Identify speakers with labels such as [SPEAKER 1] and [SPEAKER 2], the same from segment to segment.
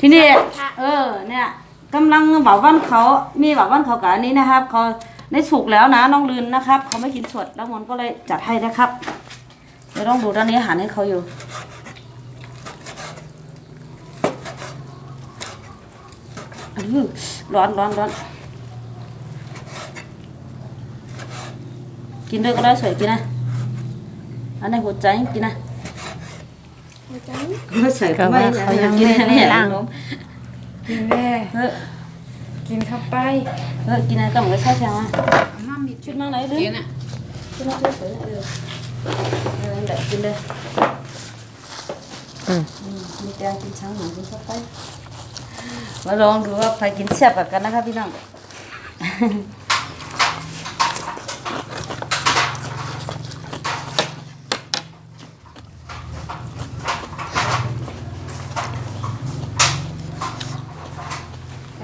[SPEAKER 1] ทีนี้เออเนี่ยกำลังบอกวันเขามีบอกวันเขากับอันนี้นะครับเขาได้สุกแล้วนะน้องลืนนะครับเขาไม่กินสดแล้วมนก็เลยจัดให้นะครับเดี๋ยวต้องดูด้านนี้อาหารให้เขาอยู่อื้อร้อนร้อนร้อนกินด้วยก็ได้สวยกินนะอันไหนหัวใจกินนะ
[SPEAKER 2] หัวใจ
[SPEAKER 1] ไม่ใส่ก็ไม่เขายังกินอันนี้ล่าง
[SPEAKER 3] กินแน่
[SPEAKER 1] เออ
[SPEAKER 3] กินเข้าไป
[SPEAKER 1] เออกินอะไรก็เหมือนใช่ไหม
[SPEAKER 3] น้ำมี
[SPEAKER 1] ชุดนั่งไหนหรือ
[SPEAKER 3] กินอะ
[SPEAKER 1] ชุดนั่งสวยๆเออเออเดี๋ยวกินเลย
[SPEAKER 4] อืม
[SPEAKER 1] อืมมีแกงกินช้างหมูกินเข้าไปมาลองดูว่าใครกินแซ่บกว่ากันนะคะพี่น้อง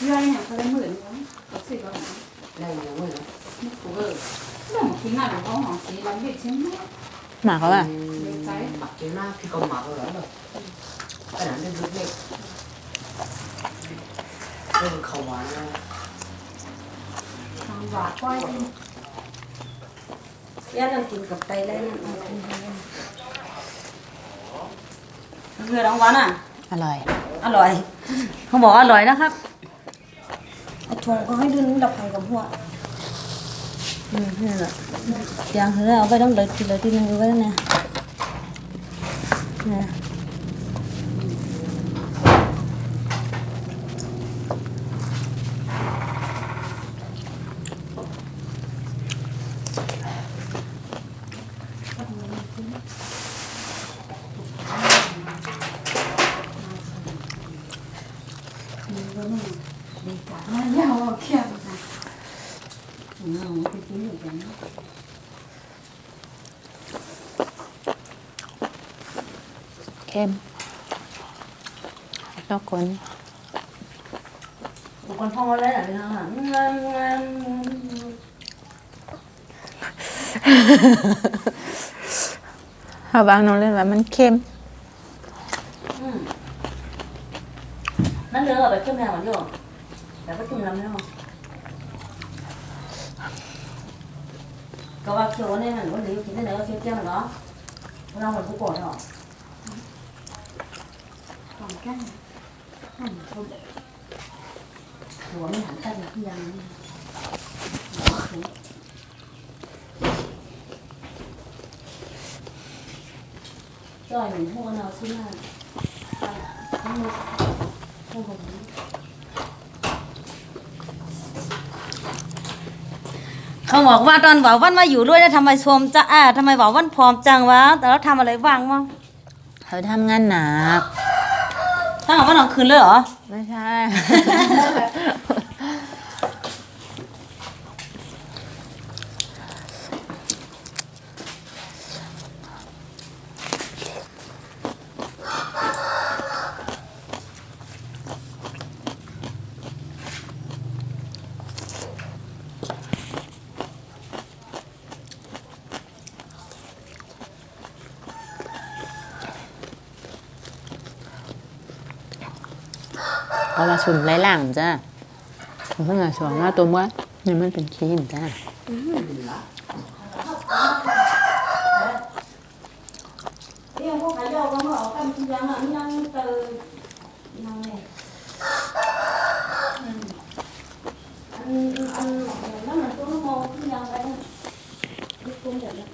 [SPEAKER 3] เยื่อเนี่ยเขาได้หมื่นนึงเขาสิบกว่า
[SPEAKER 5] đây là người đó
[SPEAKER 3] ไม่ถูกเออเรื่องของกินหน้าของเขาหอมสีลำเบ็ดใช่ไหม
[SPEAKER 4] หมาเขาอะ
[SPEAKER 3] เบ็ดใจ
[SPEAKER 5] mặc cái na cái con mặc rồi đó rồi cái này nó rút lên cái khẩu hoàn ra
[SPEAKER 3] ทางหวานก้อย
[SPEAKER 1] ย่าต้องกินกับไตได้นั่นเอากินเลยคือรางวัลอะ
[SPEAKER 4] อร่อย
[SPEAKER 1] อร่อย เขาบอกอร่อยนะครับเอาทงเขาให้ดูนี่เราไผ่กับหัว อืมนี่แหละยังเฮ้ยเอาไปต้องเลยทีเลย เค็
[SPEAKER 4] มแล้วคน
[SPEAKER 1] บุคคลพ่อมาแล้วเหรอเนี่ยงานงาน
[SPEAKER 4] ถ้าบางน้องเล่นว่ามันเค็ม
[SPEAKER 1] อืมนั่นเนื้อแบบเข้มแข็งกว่านี้หรอแต่ก็จุ่มน้ำไม่หรอ ก็ว่าเคี้ยวเนี่ยมันวันนี้กินได้เนื้อเคี้ยวเจียวเหรอเราเหมือนผู้ป่วยหรอ
[SPEAKER 3] ของแก้ม
[SPEAKER 1] หัวไม่หันกันที่ยังจ่อย เหมือนหัวเราซื้อมาเขาบอกว่าตอนบอกวันมาอยู่ด้วยนะทำไมชมจะอ่าทำไมบอกวันผอมจังวะ แต่เราทำอะไรบ้างมั้ง
[SPEAKER 4] เขาทำงานหนัก
[SPEAKER 1] ถ้าหากว่าหนังคืนเลยเหรอ
[SPEAKER 4] ไม่ใช่ เอามาสุ่มไล่หลังจ้ะเพิ่งจะสอนว่าตัวว่านี่มันเป็นครีมจ้ะ
[SPEAKER 1] ที่พวกขายยอก็มาออกกันที่ยังอะยังเตอยังไงอันอันนั้นมันตัวมองที่ยังไปนี่ตุ้มเดี๋ยวนะ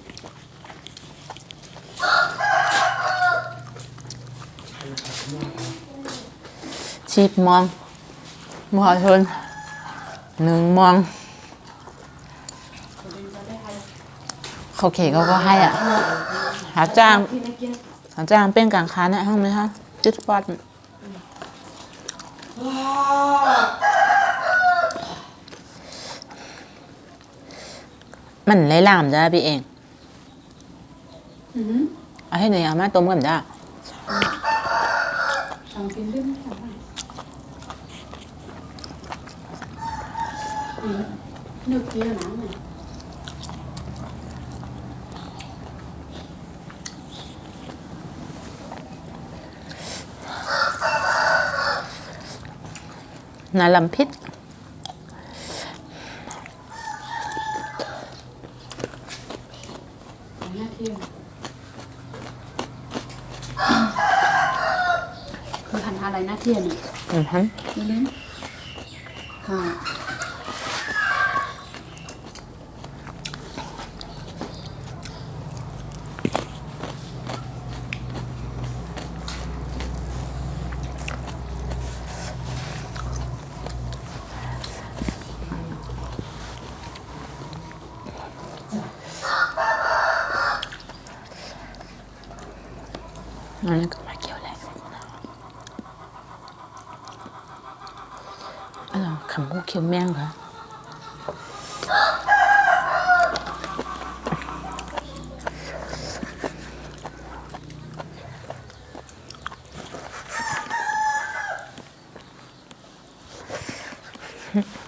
[SPEAKER 4] สิบมองมอชนหนึ่งมองเขาเขเขาก็ให้อะ หาจ้าง
[SPEAKER 3] กินไม่กิน
[SPEAKER 4] หาจ้างเป็นกลางค้าเนี่ยห้องไหมคะจุดฟอด
[SPEAKER 1] เอ
[SPEAKER 4] มันไรล่ามจ้าพี่เอง
[SPEAKER 3] อืม
[SPEAKER 4] เอาให้หน่อยเอามาต้มกันจ้า
[SPEAKER 3] ทำกินด้วยไม่ทำไมอืม นึกเกี้ยวน้ำเนี่ย
[SPEAKER 4] นาลำพิษ
[SPEAKER 3] หน้าที่คือหันอะไรหน้าที่เนี่ย
[SPEAKER 4] อือฮึ
[SPEAKER 3] ไม่ลืมค่ะ
[SPEAKER 4] อันนี้ก็มาเกี่ยวแหละอะไรขำมูเคี้ยวแมงค่ะ หนักอะไร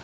[SPEAKER 4] ไ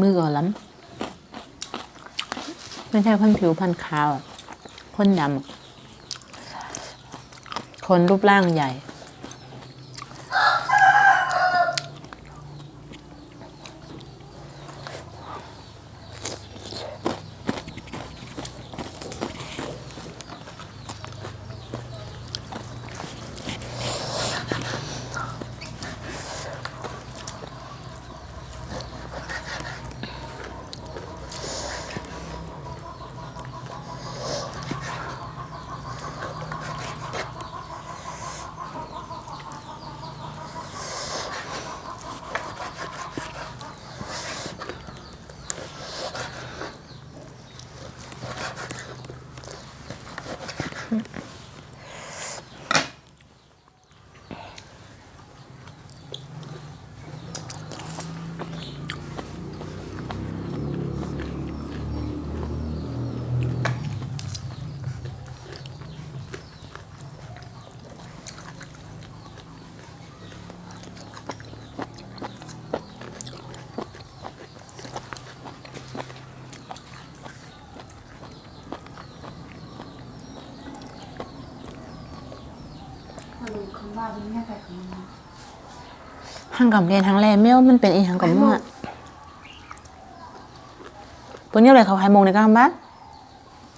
[SPEAKER 4] มันล้ำเนอะอยู่ตัวก็ล้ำขาวหรอกมือก็ล้ำไม่ใช่พันผิวพันขาวคนดำคนรูปร่างใหญ่
[SPEAKER 3] ถ้ารู้คำว่าเป็นแม่แต่ของมัน
[SPEAKER 4] หังกับเรียนทั้งแรเมียวมันเป็นอีหังกับมั่วปุ่นเยอะเลยเขาให้โมงในกลางบ้าน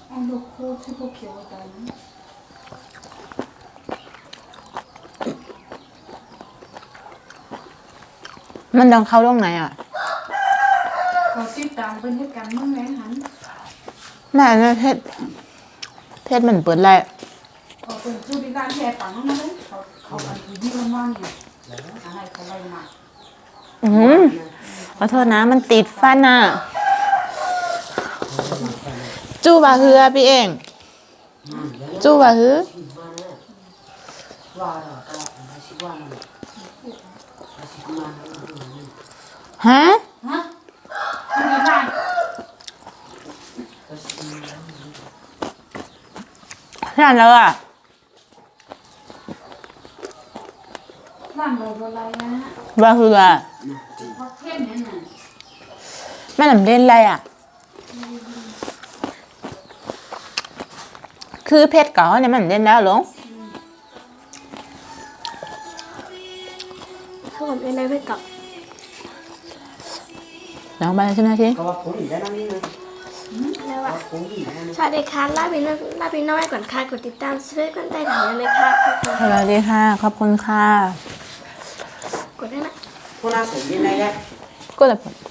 [SPEAKER 3] ไอ้ลูกโคตรที่พวกเขียวตอนนั้น
[SPEAKER 4] มันดังเข้าตรงไหนอะ
[SPEAKER 3] เขาติดตามเป็นเหตุการณ์เมื่อไงหัน
[SPEAKER 4] แม่เนี่ยเพชรเพชรมันเปิดแหละ
[SPEAKER 3] เขาเป็นผู้พิการแค่ปังนั่นเล ยเขาเขาอันที่ยี่มันว่างเนี่ยอะไรเขาไล่มา
[SPEAKER 4] อือหือขอโทษนะ มันติดฟันอะ จู้บาฮือพี่เอง จู้บาฮือ
[SPEAKER 5] ว่าเราก็อาชีพว่ามันอาชีพมา
[SPEAKER 4] ฮะ
[SPEAKER 3] ฮะทำไมบ้าน
[SPEAKER 4] ท่านแล้วอะ
[SPEAKER 3] บ้านเราอะไรนะ
[SPEAKER 4] บาฮืออะ
[SPEAKER 3] พอเข้มเนี่ยน่ะ
[SPEAKER 4] แม่ลำเล่นอะไรอะ คือเพชรเก่าเนี่ยมันเล่นแล้วหลง
[SPEAKER 2] ถ้าผมเป็นนายเพื่อนกับ
[SPEAKER 4] น้องไปใช่ไหมที
[SPEAKER 5] ก็ว่าผมอีกแล้วนั่นนี่นะ
[SPEAKER 2] แล้วว่า
[SPEAKER 5] ผมอีกแล้วนะ
[SPEAKER 2] สวัสดีค่ะลาบินลาบินน้อยก่อนค่ะกดติดตามช่วยกันได้ถ่ายเลยค่ะขอบคุณ
[SPEAKER 4] สวัสดีค่ะ ขอบคุณค่ะ
[SPEAKER 2] กดได้นะ
[SPEAKER 5] พว